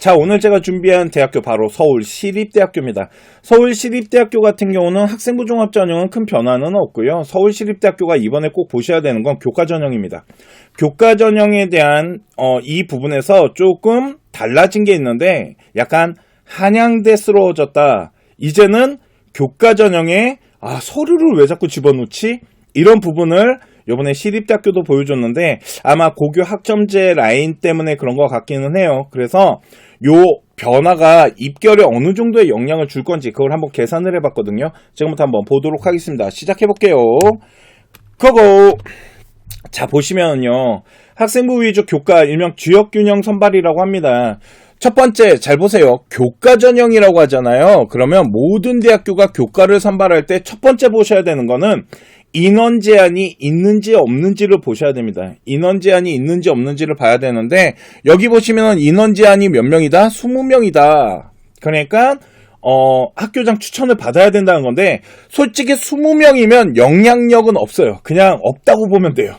자, 오늘 제가 준비한 대학교 바로 서울시립대학교입니다. 서울시립대학교 같은 경우는 학생부 종합 전형은 큰 변화는 없고요. 서울시립대학교가 이번에 꼭 보셔야 되는 건 교과 전형입니다. 교과 전형에 대한 어, 이 부분에서 조금 달라진 게 있는데 약간 한양대스러워졌다. 이제는 교과 전형에 아, 서류를 왜 자꾸 집어넣지? 이런 부분을 요번에 시립대학교도 보여줬는데 아마 고교 학점제 라인 때문에 그런 것 같기는 해요. 그래서 요 변화가 입결에 어느 정도의 영향을 줄 건지 그걸 한번 계산을 해봤거든요. 지금부터 한번 보도록 하겠습니다. 시작해볼게요. 고고! 자, 보시면요. 학생부 위주 교과 일명 주역균형 선발이라고 합니다. 첫 번째, 잘 보세요. 교과 전형이라고 하잖아요. 그러면 모든 대학교가 교과를 선발할 때 첫 번째 보셔야 되는 거는 인원 제한이 있는지 없는지를 보셔야 됩니다. 인원 제한이 있는지 없는지를 봐야 되는데 여기 보시면 인원 제한이 몇 명이다? 20명이다. 그러니까 어, 학교장 추천을 받아야 된다는 건데 솔직히 20명이면 영향력은 없어요. 그냥 없다고 보면 돼요.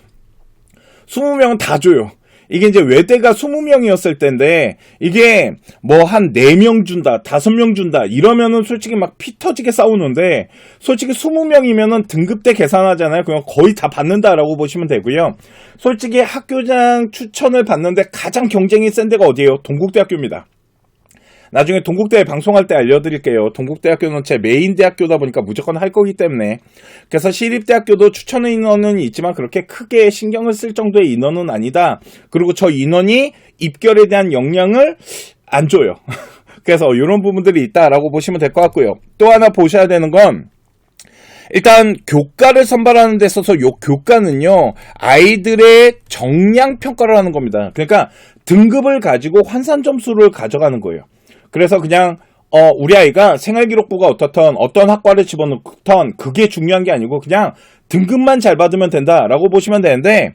20명은 다 줘요. 이게 이제 외대가 20명이었을 텐데 이게 뭐 한 4명 준다, 5명 준다 이러면은 솔직히 막 피 터지게 싸우는데 솔직히 20명이면은 등급대 계산하잖아요. 그냥 거의 다 받는다라고 보시면 되고요. 솔직히 학교장 추천을 받는데 가장 경쟁이 센 데가 어디예요? 동국대학교입니다. 나중에 동국대에 방송할 때 알려드릴게요. 동국대학교는 제 메인 대학교다 보니까 무조건 할 거기 때문에. 그래서 시립대학교도 추천 인원은 있지만 그렇게 크게 신경을 쓸 정도의 인원은 아니다. 그리고 저 인원이 입결에 대한 영향을 안 줘요. 그래서 이런 부분들이 있다라고 보시면 될 것 같고요. 또 하나 보셔야 되는 건 일단 교과를 선발하는 데 있어서 요 교과는요 아이들의 정량 평가를 하는 겁니다. 그러니까 등급을 가지고 환산 점수를 가져가는 거예요. 그래서 그냥 어 우리 아이가 생활기록부가 어떻던 어떤 학과를 집어넣던 그게 중요한 게 아니고 그냥 등급만 잘 받으면 된다라고 보시면 되는데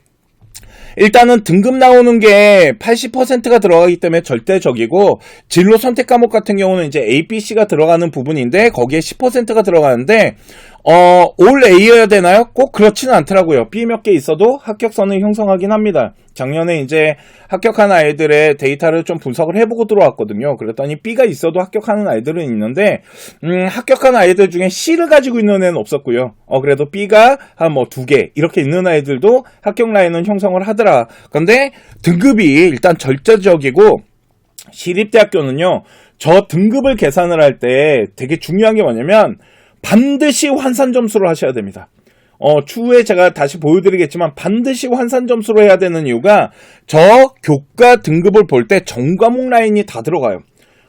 일단은 등급 나오는 게 80%가 들어가기 때문에 절대적이고 진로 선택 과목 같은 경우는 이제 A, B, C가 들어가는 부분인데 거기에 10%가 들어가는데 어, 올 A여야 되나요? 꼭 그렇지는 않더라고요. B 몇 개 있어도 합격선을 형성하긴 합니다. 작년에 이제 합격한 아이들의 데이터를 좀 분석을 해보고 들어왔거든요. 그랬더니 B가 있어도 합격하는 아이들은 있는데, 음, 합격한 아이들 중에 C를 가지고 있는 애는 없었고요. 어, 그래도 B가 한 뭐 두 개, 이렇게 있는 아이들도 합격 라인은 형성을 하더라. 근데 등급이 일단 절대적이고, 시립대학교는요, 저 등급을 계산을 할 때 되게 중요한 게 뭐냐면, 반드시 환산 점수를 하셔야 됩니다. 어, 추후에 제가 다시 보여드리겠지만 반드시 환산 점수로 해야 되는 이유가 저 교과 등급을 볼 때 전과목 라인이 다 들어가요.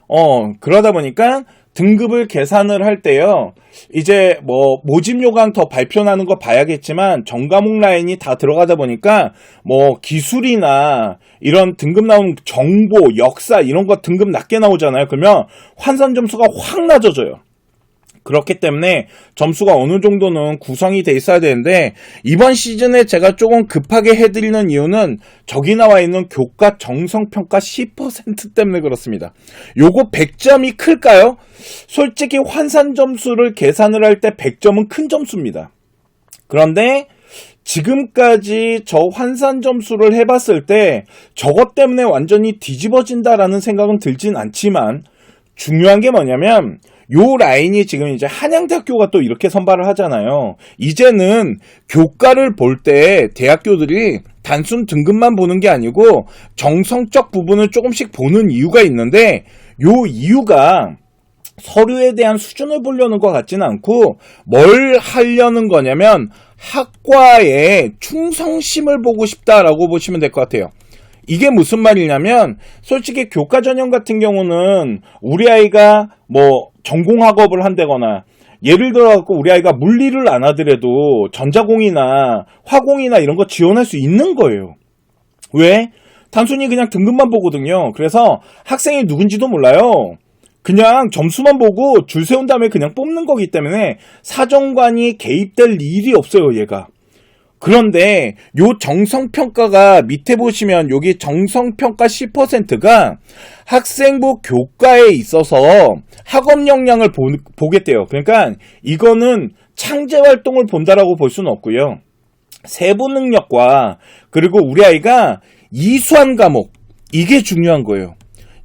어, 그러다 보니까 등급을 계산을 할 때요. 이제 뭐 모집 요강 더 발표나는 거 봐야겠지만 전과목 라인이 다 들어가다 보니까 뭐 기술이나 이런 등급 나오는 정보, 역사 이런 거 등급 낮게 나오잖아요. 그러면 환산 점수가 확 낮아져요. 그렇기 때문에 점수가 어느 정도는 구성이 돼 있어야 되는데 이번 시즌에 제가 조금 급하게 해드리는 이유는 저기 나와 있는 교과 정성평가 10% 때문에 그렇습니다. 요거 100점이 클까요? 솔직히 환산 점수를 계산을 할 때 100점은 큰 점수입니다. 그런데 지금까지 저 환산 점수를 해봤을 때 저것 때문에 완전히 뒤집어진다라는 생각은 들진 않지만 중요한 게 뭐냐면 요 라인이 지금 이제 한양대학교가 또 이렇게 선발을 하잖아요. 이제는 교과를 볼 때 대학교들이 단순 등급만 보는 게 아니고 정성적 부분을 조금씩 보는 이유가 있는데 요 이유가 서류에 대한 수준을 보려는 것 같지는 않고 뭘 하려는 거냐면 학과의 충성심을 보고 싶다라고 보시면 될 것 같아요. 이게 무슨 말이냐면 솔직히 교과 전형 같은 경우는 우리 아이가 뭐 전공 학업을 한다거나 예를 들어 갖고 우리 아이가 물리를 안 하더라도 전자공이나 화공이나 이런 거 지원할 수 있는 거예요. 왜? 단순히 그냥 등급만 보거든요. 그래서 학생이 누군지도 몰라요. 그냥 점수만 보고 줄 세운 다음에 그냥 뽑는 거기 때문에 사정관이 개입될 일이 없어요, 얘가. 그런데 요 정성평가가 밑에 보시면 여기 정성평가 10%가 학생부 교과에 있어서 학업 역량을 보, 보겠대요. 그러니까 이거는 창제 활동을 본다라고 볼 수는 없고요. 세부 능력과 그리고 우리 아이가 이수한 과목 이게 중요한 거예요.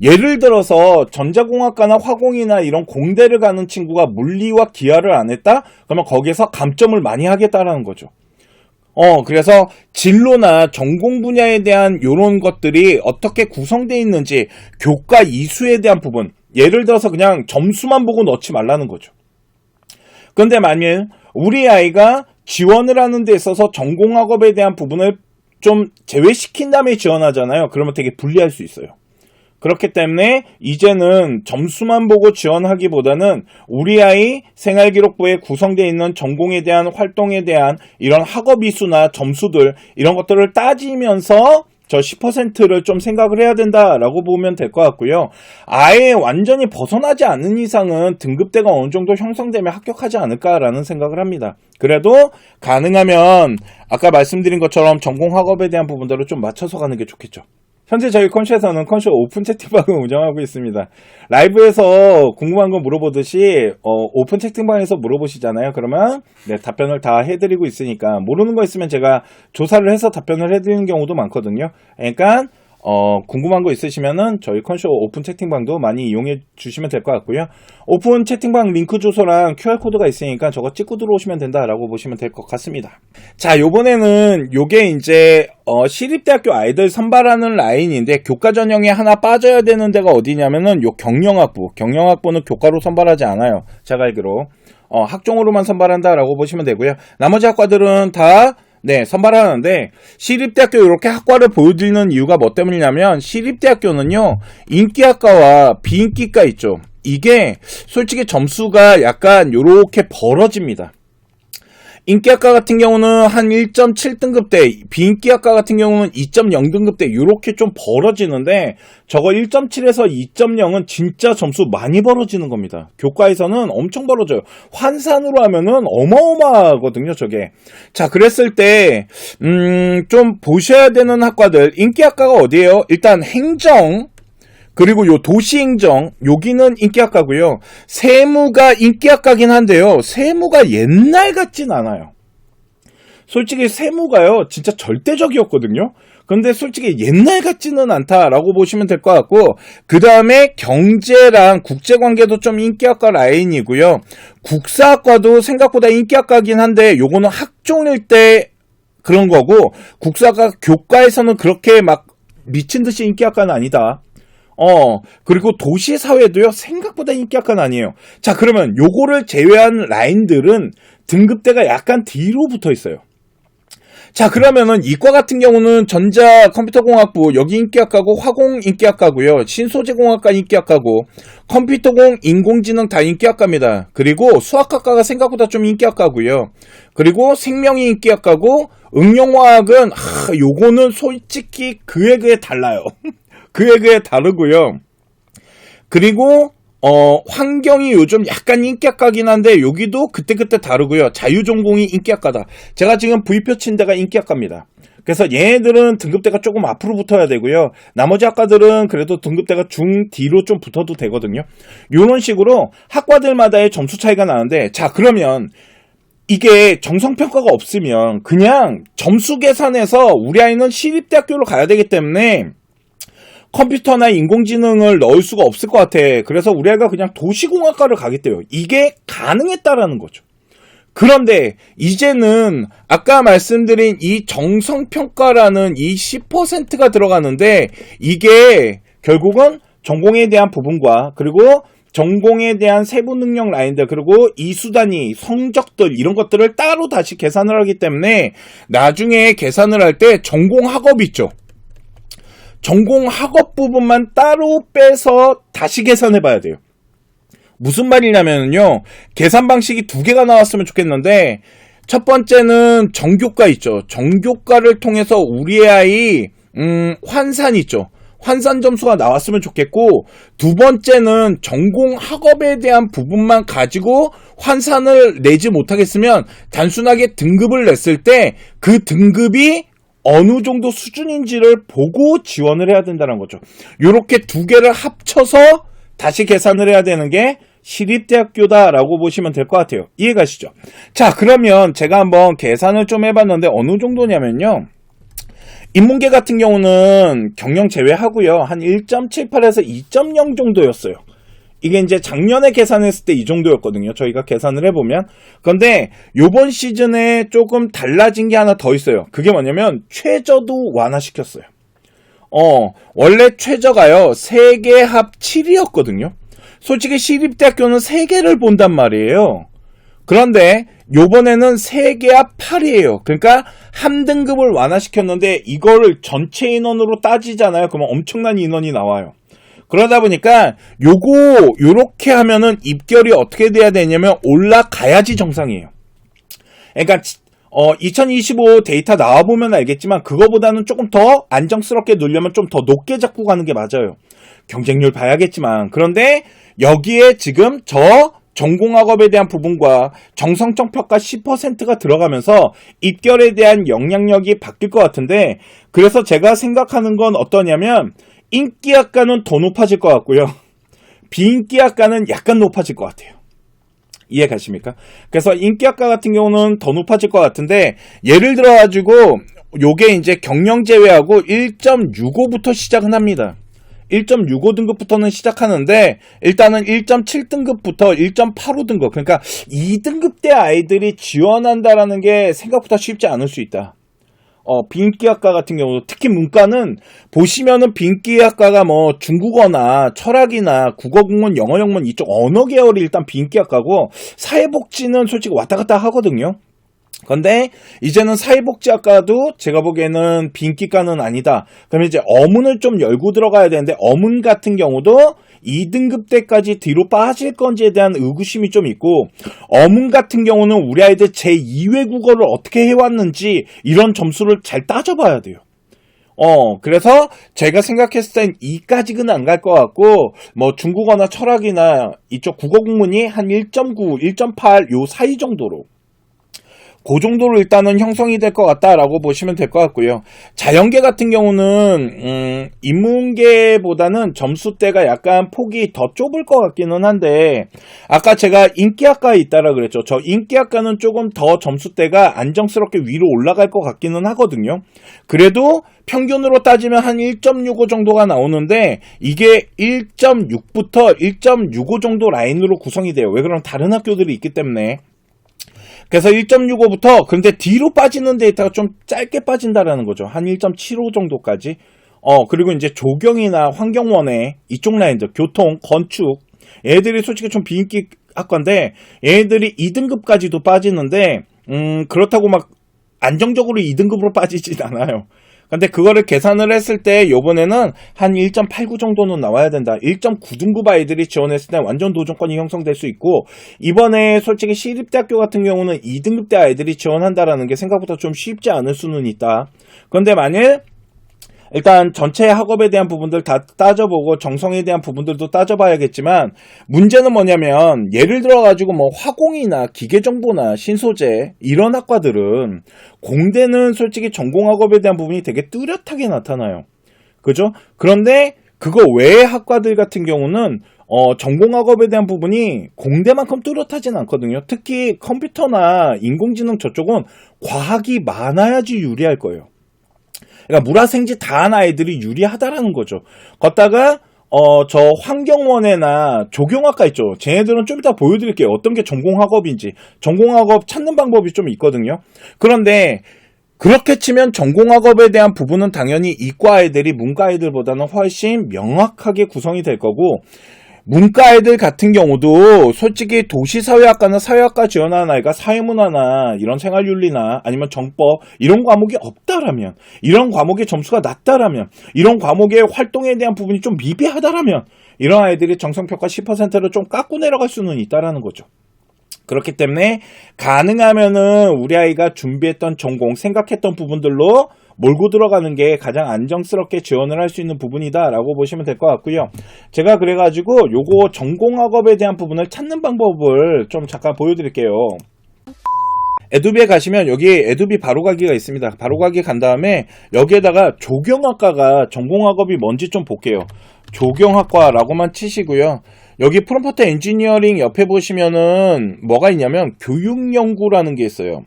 예를 들어서 전자공학과나 화공이나 이런 공대를 가는 친구가 물리와 기하를 안 했다? 그러면 거기에서 감점을 많이 하겠다라는 거죠. 어, 그래서 진로나 전공 분야에 대한 이런 것들이 어떻게 구성되어 있는지 교과 이수에 대한 부분, 예를 들어서 그냥 점수만 보고 넣지 말라는 거죠. 근데 만일 우리 아이가 지원을 하는 데 있어서 전공 학업에 대한 부분을 좀 제외시킨 다음에 지원하잖아요. 그러면 되게 불리할 수 있어요. 그렇기 때문에 이제는 점수만 보고 지원하기보다는 우리 아이 생활기록부에 구성되어 있는 전공에 대한 활동에 대한 이런 학업 이수나 점수들 이런 것들을 따지면서 저 10%를 좀 생각을 해야 된다라고 보면 될 것 같고요. 아예 완전히 벗어나지 않는 이상은 등급대가 어느 정도 형성되면 합격하지 않을까라는 생각을 합니다. 그래도 가능하면 아까 말씀드린 것처럼 전공 학업에 대한 부분들을 좀 맞춰서 가는 게 좋겠죠. 현재 저희 컨쇼에서는 컨쇼 오픈 채팅방을 운영하고 있습니다. 라이브에서 궁금한 거 물어보듯이 어, 오픈 채팅방에서 물어보시잖아요. 그러면 네, 답변을 다 해드리고 있으니까 모르는 거 있으면 제가 조사를 해서 답변을 해드리는 경우도 많거든요. 그러니까 어, 궁금한 거 있으시면은 저희 컨쇼 오픈 채팅방도 많이 이용해 주시면 될 것 같고요. 오픈 채팅방 링크 주소랑 QR코드가 있으니까 저거 찍고 들어오시면 된다라고 보시면 될 것 같습니다. 자, 요번에는 요게 이제 어, 시립대학교 아이들 선발하는 라인인데 교과 전형에 하나 빠져야 되는 데가 어디냐면은 요 경영학부. 경영학부는 교과로 선발하지 않아요. 제가 알기로. 어, 학종으로만 선발한다라고 보시면 되고요. 나머지 학과들은 다 네, 선발하는데 시립대학교 이렇게 학과를 보여드리는 이유가 뭐 때문이냐면 시립대학교는요 인기학과와 비인기과 있죠. 이게 솔직히 점수가 약간 요렇게 벌어집니다. 인기학과 같은 경우는 한 1.7등급 대, 비인기학과 같은 경우는 2.0등급 대 이렇게 좀 벌어지는데 저거 1.7에서 2.0은 진짜 점수 많이 벌어지는 겁니다. 교과에서는 엄청 벌어져요. 환산으로 하면은 어마어마하거든요, 저게. 자, 그랬을 때, 음, 좀 보셔야 되는 학과들, 인기학과가 어디예요? 일단 행정, 그리고 요 도시행정 여기는 인기학과고요. 세무가 인기학과긴 한데요. 세무가 옛날 같진 않아요. 솔직히 세무가요. 진짜 절대적이었거든요. 근데 솔직히 옛날 같지는 않다라고 보시면 될 것 같고 그 다음에 경제랑 국제관계도 좀 인기학과 라인이고요. 국사학과도 생각보다 인기학과긴 한데 요거는 학종일 때 그런 거고 국사가 교과에서는 그렇게 막 미친 듯이 인기학과는 아니다. 어, 그리고 도시 사회도요, 생각보다 인기학과는 아니에요. 자, 그러면 요거를 제외한 라인들은 등급대가 약간 뒤로 붙어 있어요. 자, 그러면은 이과 같은 경우는 전자 컴퓨터공학부 여기 인기학과고 화공 인기학과고요. 신소재공학과 인기학과고 컴퓨터공 인공지능 다 인기학과입니다. 그리고 수학학과가 생각보다 좀 인기학과고요. 그리고 생명이 인기학과고 응용화학은 하, 요거는 솔직히 그에 그에 달라요. 그에 그에 다르고요. 그리고 어, 환경이 요즘 약간 인기학과긴 한데 여기도 그때그때 다르고요. 자유전공이 인기학과다. 제가 지금 V표 친 데가 인기학과입니다. 그래서 얘네들은 등급대가 조금 앞으로 붙어야 되고요. 나머지 학과들은 그래도 등급대가 중 뒤로 좀 붙어도 되거든요. 이런 식으로 학과들마다의 점수 차이가 나는데 자 그러면 이게 정성평가가 없으면 그냥 점수 계산해서 우리 아이는 시립대학교로 가야 되기 때문에 컴퓨터나 인공지능을 넣을 수가 없을 것 같아. 그래서 우리 아이가 그냥 도시공학과를 가겠대요. 이게 가능했다라는 거죠. 그런데 이제는 아까 말씀드린 이 정성평가라는 이 10%가 들어가는데 이게 결국은 전공에 대한 부분과 그리고 전공에 대한 세부 능력 라인들 그리고 이수단위 성적들 이런 것들을 따로 다시 계산을 하기 때문에 나중에 계산을 할 때 전공 학업 있죠. 전공 학업 부분만 따로 빼서 다시 계산해 봐야 돼요. 무슨 말이냐면요. 계산 방식이 두 개가 나왔으면 좋겠는데 첫 번째는 정교과 있죠. 정교과를 통해서 우리 아이 음, 환산 있죠. 환산 점수가 나왔으면 좋겠고 두 번째는 전공 학업에 대한 부분만 가지고 환산을 내지 못하겠으면 단순하게 등급을 냈을 때 그 등급이 어느 정도 수준인지를 보고 지원을 해야 된다는 거죠. 이렇게 두 개를 합쳐서 다시 계산을 해야 되는 게 시립대학교다라고 보시면 될 것 같아요. 이해가시죠? 자, 그러면 제가 한번 계산을 좀 해봤는데 어느 정도냐면요. 인문계 같은 경우는 경영 제외하고요. 한 1.78에서 2.0 정도였어요. 이게 이제 작년에 계산했을 때 이 정도였거든요. 저희가 계산을 해보면. 그런데 요번 시즌에 조금 달라진 게 하나 더 있어요. 그게 뭐냐면 최저도 완화시켰어요. 어, 원래 최저가요. 세계 합 7위였거든요. 솔직히 시립대학교는 3개를 본단 말이에요. 그런데 요번에는 세계 합 8이에요. 그러니까 한 등급을 완화시켰는데 이거를 전체 인원으로 따지잖아요. 그러면 엄청난 인원이 나와요. 그러다 보니까 요거 요렇게 하면은 입결이 어떻게 돼야 되냐면 올라가야지 정상이에요. 그러니까 어, 2025 데이터 나와보면 알겠지만 그거보다는 조금 더 안정스럽게 놀려면 좀 더 높게 잡고 가는 게 맞아요. 경쟁률 봐야겠지만 그런데 여기에 지금 저 전공학업에 대한 부분과 정성적 평가 10%가 들어가면서 입결에 대한 영향력이 바뀔 것 같은데 그래서 제가 생각하는 건 어떠냐면 인기학과는 더 높아질 것 같고요. 비인기학과는 약간 높아질 것 같아요. 이해 가십니까? 그래서 인기학과 같은 경우는 더 높아질 것 같은데 예를 들어 가지고 요게 이제 경영 제외하고 1.65부터 시작은 합니다. 1.65 등급부터는 시작하는데 일단은 1.7 등급부터 1.85 등급 그러니까 2등급 대 아이들이 지원한다라는 게 생각보다 쉽지 않을 수 있다. 어, 빈기학과 같은 경우도 특히 문과는 보시면은 빈기학과가 뭐 중국어나 철학이나 국어국문, 영어영문 이쪽 언어 계열이 일단 빈기학과고 사회복지는 솔직히 왔다 갔다 하거든요. 근데 이제는 사회복지학과도 제가 보기에는 빈기과는 아니다. 그러면 이제 어문을 좀 열고 들어가야 되는데 어문 같은 경우도 2등급 때까지 뒤로 빠질 건지에 대한 의구심이 좀 있고 어문 같은 경우는 우리 아이들 제2외 국어를 어떻게 해왔는지 이런 점수를 잘 따져봐야 돼요. 어, 그래서 제가 생각했을 땐 2까지는 안 갈 것 같고, 뭐 중국어나 철학이나 이쪽 국어 국문이 한 1.9, 1.8 요 사이 정도로. 그 정도로 일단은 형성이 될 것 같다라고 보시면 될 것 같고요. 자연계 같은 경우는 음, 인문계보다는 점수대가 약간 폭이 더 좁을 것 같기는 한데 아까 제가 인기학과에 있다라 그랬죠. 저 인기학과는 조금 더 점수대가 안정스럽게 위로 올라갈 것 같기는 하거든요. 그래도 평균으로 따지면 한 1.65 정도가 나오는데 이게 1.6부터 1.65 정도 라인으로 구성이 돼요. 왜 그러면 다른 학교들이 있기 때문에 그래서 1.65부터 근데 뒤로 빠지는 데이터가 좀 짧게 빠진다라는 거죠. 한 1.75 정도까지. 어, 그리고 이제 조경이나 환경원에 이쪽 라인들, 교통, 건축, 얘들이 솔직히 좀 비인기 학과인데 얘들이 2등급까지도 빠지는데 음, 그렇다고 막 안정적으로 2등급으로 빠지진 않아요. 근데 그거를 계산을 했을 때 요번에는 한 1.89 정도는 나와야 된다. 1.9 등급 아이들이 지원했을 때 완전 도전권이 형성될 수 있고 이번에 솔직히 시립대학교 같은 경우는 2등급 대 아이들이 지원한다라는 게 생각보다 좀 쉽지 않을 수는 있다. 그런데 만일 일단 전체 학업에 대한 부분들 다 따져보고 정성에 대한 부분들도 따져봐야겠지만 문제는 뭐냐면 예를 들어 가지고 뭐 화공이나 기계정보나 신소재 이런 학과들은 공대는 솔직히 전공 학업에 대한 부분이 되게 뚜렷하게 나타나요. 그죠? 그런데 그거 외의 학과들 같은 경우는 어, 전공학업에 대한 부분이 공대만큼 뚜렷하진 않거든요. 특히 컴퓨터나 인공지능 저쪽은 과학이 많아야지 유리할 거예요. 그러니까 물화생지 다 한 아이들이 유리하다라는 거죠. 걷다가 어, 저 환경원에나 조경학과 있죠. 쟤네들은 좀 이따 보여드릴게요. 어떤 게 전공학업인지. 전공학업 찾는 방법이 좀 있거든요. 그런데 그렇게 치면 전공학업에 대한 부분은 당연히 이과 아이들이 문과 아이들보다는 훨씬 명확하게 구성이 될 거고 문과 애들 같은 경우도 솔직히 도시사회학과나 사회학과 지원하는 아이가 사회문화나 이런 생활윤리나 아니면 정법 이런 과목이 없다라면 이런 과목의 점수가 낮다라면 이런 과목의 활동에 대한 부분이 좀 미비하다라면 이런 아이들이 정성평가 10%를 좀 깎고 내려갈 수는 있다라는 거죠. 그렇기 때문에 가능하면은 우리 아이가 준비했던 전공 생각했던 부분들로 몰고 들어가는 게 가장 안정스럽게 지원을 할 수 있는 부분이다라고 보시면 될 것 같고요. 제가 그래가지고 요거 전공학업에 대한 부분을 찾는 방법을 좀 잠깐 보여드릴게요. 에두비에 가시면 여기 에두비 바로가기가 있습니다. 바로가기 간 다음에 여기에다가 조경학과가 전공학업이 뭔지 좀 볼게요. 조경학과라고만 치시고요. 여기 프롬프트 엔지니어링 옆에 보시면은 뭐가 있냐면 교육연구라는 게 있어요.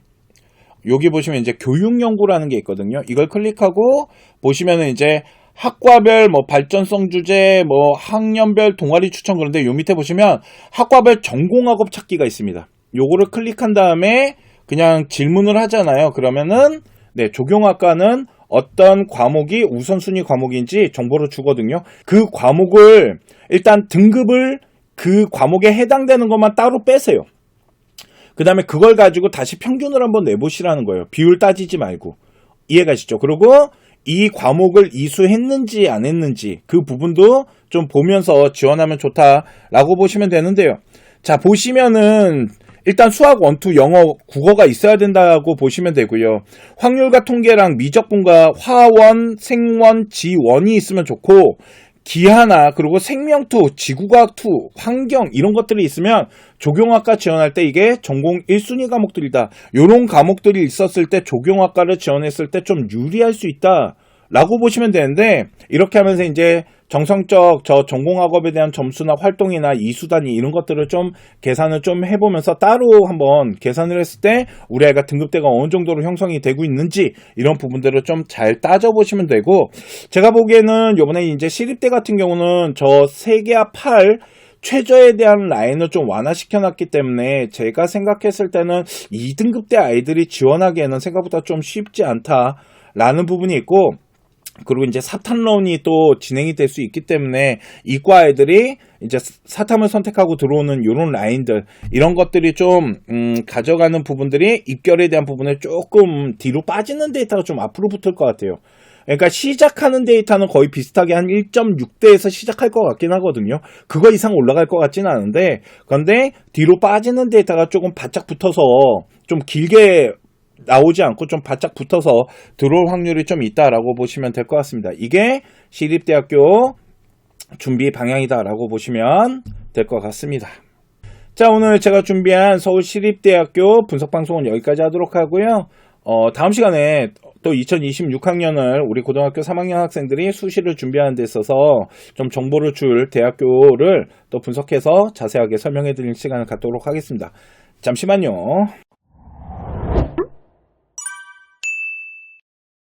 여기 보시면 이제 교육 연구라는 게 있거든요. 이걸 클릭하고 보시면은 이제 학과별 뭐 발전성 주제, 뭐 학년별 동아리 추천 그런데 요 밑에 보시면 학과별 전공학업 찾기가 있습니다. 요거를 클릭한 다음에 그냥 질문을 하잖아요. 그러면은 네, 조경학과는 어떤 과목이 우선순위 과목인지 정보를 주거든요. 그 과목을 일단 등급을 그 과목에 해당되는 것만 따로 빼세요. 그 다음에 그걸 가지고 다시 평균을 한번 내보시라는 거예요. 비율 따지지 말고. 이해가시죠? 그리고 이 과목을 이수했는지 안 했는지 그 부분도 좀 보면서 지원하면 좋다라고 보시면 되는데요. 자, 보시면은 일단 수학 원투 영어 국어가 있어야 된다고 보시면 되고요. 확률과 통계랑 미적분과 화원, 생원, 지원이 있으면 좋고 기하나 그리고 생명투, 지구과학투, 환경 이런 것들이 있으면 조경학과 지원할 때 이게 전공 1순위 과목들이다. 요런 과목들이 있었을 때 조경학과를 지원했을 때 좀 유리할 수 있다. 라고 보시면 되는데 이렇게 하면서 이제 정성적 저 전공학업에 대한 점수나 활동이나 이수단위 이런 것들을 좀 계산을 좀 해보면서 따로 한번 계산을 했을 때 우리 아이가 등급대가 어느 정도로 형성이 되고 있는지 이런 부분들을 좀 잘 따져보시면 되고 제가 보기에는 요번에 이제 시립대 같은 경우는 저 3개와 8 최저에 대한 라인을 좀 완화시켜 놨기 때문에 제가 생각했을 때는 2등급 대 아이들이 지원하기에는 생각보다 좀 쉽지 않다라는 부분이 있고 그리고 이제 사탐론이 또 진행이 될 수 있기 때문에 이과 애들이 이제 사탐을 선택하고 들어오는 이런 라인들 이런 것들이 좀 음, 가져가는 부분들이 입결에 대한 부분에 조금 뒤로 빠지는 데이터가 좀 앞으로 붙을 것 같아요. 그러니까 시작하는 데이터는 거의 비슷하게 한 1.6대에서 시작할 것 같긴 하거든요. 그거 이상 올라갈 것 같지는 않은데, 그런데 뒤로 빠지는 데이터가 조금 바짝 붙어서 좀 길게 나오지 않고 좀 바짝 붙어서 들어올 확률이 좀 있다라고 보시면 될 것 같습니다. 이게 시립대학교 준비 방향이다라고 보시면 될 것 같습니다. 자, 오늘 제가 준비한 서울시립대학교 분석방송은 여기까지 하도록 하고요. 어, 다음 시간에 또 2026학년을 우리 고등학교 3학년 학생들이 수시를 준비하는 데 있어서 좀 정보를 줄 대학교를 또 분석해서 자세하게 설명해 드릴 시간을 갖도록 하겠습니다. 잠시만요.